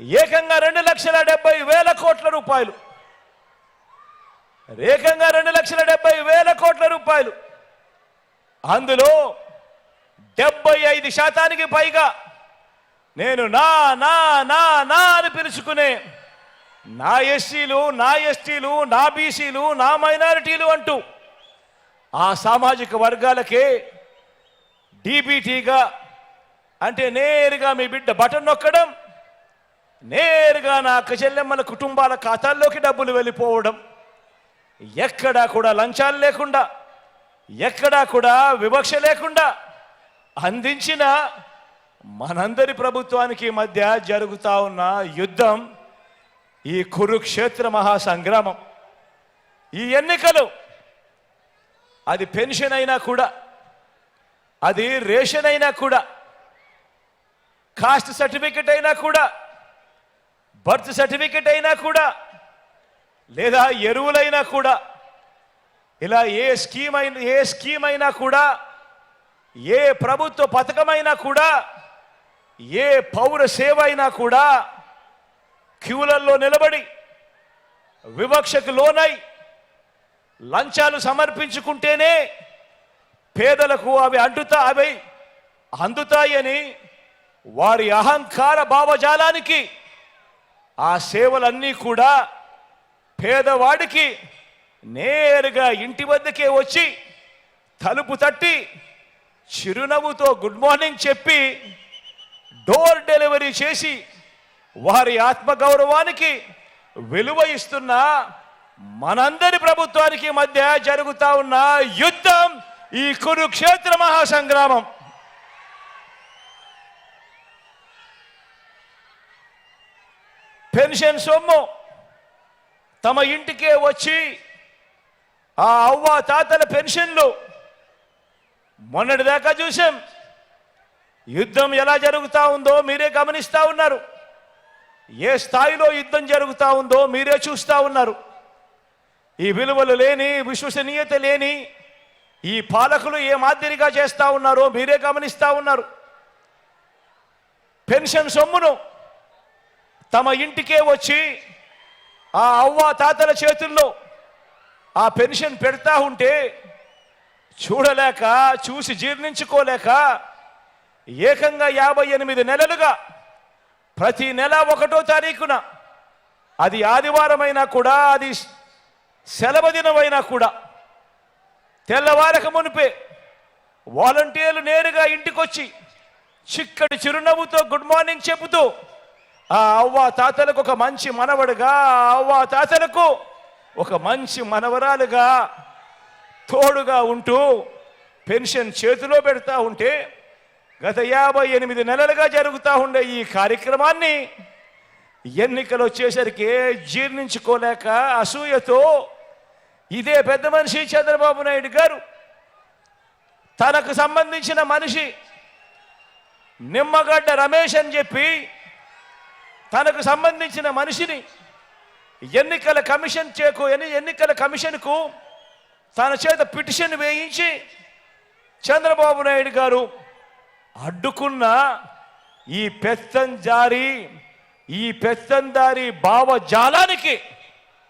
ఏకంగా రెండు లక్షల డెబ్బై వేల కోట్ల రూపాయలు. ఏకంగా రెండు లక్షల డెబ్బై వేల కోట్ల రూపాయలు. అందులో డెబ్బై ఐదు శాతానికి పైగా నేను నా నా నా నా అని పిలుచుకునే నా ఎస్సీలు నా ఎస్టీలు నా బీసీలు నా మైనారిటీలు అంటూ ఆ సామాజిక వర్గాలకే డీబీటీగా అంటే నేరుగా మీ బిడ్డ బటన్ నొక్కడం నేరుగా నా అక్కచెల్లెమ్మల కుటుంబాల ఖాతాల్లోకి డబ్బులు వెళ్ళిపోవడం. ఎక్కడా కూడా లంచాలు లేకుండా ఎక్కడా కూడా వివక్ష లేకుండా అందించిన మనందరి ప్రభుత్వానికి మధ్య జరుగుతా ఉన్న యుద్ధం ఈ కురుక్షేత్ర మహాసంగ్రామం. ఈ ఎన్నికలు అది పెన్షన్ అయినా కూడా అది రేషన్ అయినా కూడా కాస్ట్ సర్టిఫికెట్ అయినా కూడా బర్త్ సర్టిఫికెట్ అయినా కూడా లేదా ఎరువులైనా కూడా ఇలా ఏ స్కీమ్ అయినా ఏ స్కీమ్ అయినా కూడా ఏ ప్రభుత్వ పథకమైనా కూడా ఏ పౌర సేవ అయినా కూడా క్యూలల్లో నిలబడి వివక్షకు లోనై లంచాలు సమర్పించుకుంటేనే పేదలకు అవి అంటుతా అవి అందుతాయని వారి అహంకార భావజాలానికి ఆ సేవలన్నీ కూడా పేదవాడికి నేరుగా ఇంటి వద్దకే వచ్చి తలుపు తట్టి చిరునవ్వుతో గుడ్ మార్నింగ్ చెప్పి డోర్ డెలివరీ చేసి వారి ఆత్మగౌరవానికి విలువ ఇస్తున్న మనందరి ప్రభుత్వానికి మధ్య జరుగుతా ఉన్న యుద్ధం ఈ కురుక్షేత్ర మహాసంగ్రామం. పెన్షన్ సొమ్ము. తమ ఇంటికే వచ్చి ఆ అవ్వ తాతల పెన్షన్లు మొన్నటిదాకా చూసాం యుద్ధం ఎలా జరుగుతా ఉందో మీరే గమనిస్తా ఉన్నారు. ఏ స్థాయిలో యుద్ధం జరుగుతా ఉందో మీరే చూస్తా ఉన్నారు. ఈ విలువలు లేని విశ్వసనీయత లేని ఈ పాలకులు ఏ మాదిరిగా చేస్తా ఉన్నారో మీరే గమనిస్తా ఉన్నారు. పెన్షన్ సొమ్మును తమ ఇంటికే వచ్చి ఆ అవ్వ తాతల చేతుల్లో ఆ పెన్షన్ పెడతా ఉంటే చూడలేక చూసి జీర్ణించుకోలేక ఏకంగా యాభై ఎనిమిది నెలలుగా ప్రతి నెల ఒకటో తారీఖున అది ఆదివారమైనా కూడా అది సెలవు దినమైనా కూడా తెల్లవారక మునిపే వాలంటీర్లు నేరుగా ఇంటికొచ్చి చిక్కటి చిరునవ్వుతో గుడ్ మార్నింగ్ చెబుతూ ఆ అవ్వ తాతలకు ఒక మంచి మనవడుగా ఆ అవ్వ తాతలకు ఒక మంచి మనవరాలుగా తోడుగా ఉంటూ పెన్షన్ చేతిలో పెడతా ఉంటే గత యాభై ఎనిమిది నెలలుగా జరుగుతూ ఉండే ఈ కార్యక్రమాన్ని ఎన్నికలు వచ్చేసరికి జీర్ణించుకోలేక అసూయతో ఇదే పెద్ద మనిషి చంద్రబాబు నాయుడు గారు తనకు సంబంధించిన మనిషి నిమ్మగడ్డ రమేష్ అని చెప్పి తనకు సంబంధించిన మనిషిని ఎన్నికల కమిషన్ చేకు ఎన్ని- ఎన్నికల కమిషన్కు తన చేత పిటిషన్ వేయించి చంద్రబాబు నాయుడు గారు అడ్డుకున్న ఈ పెత్తంజారి ఈ పెత్తందారి భావజాలానికి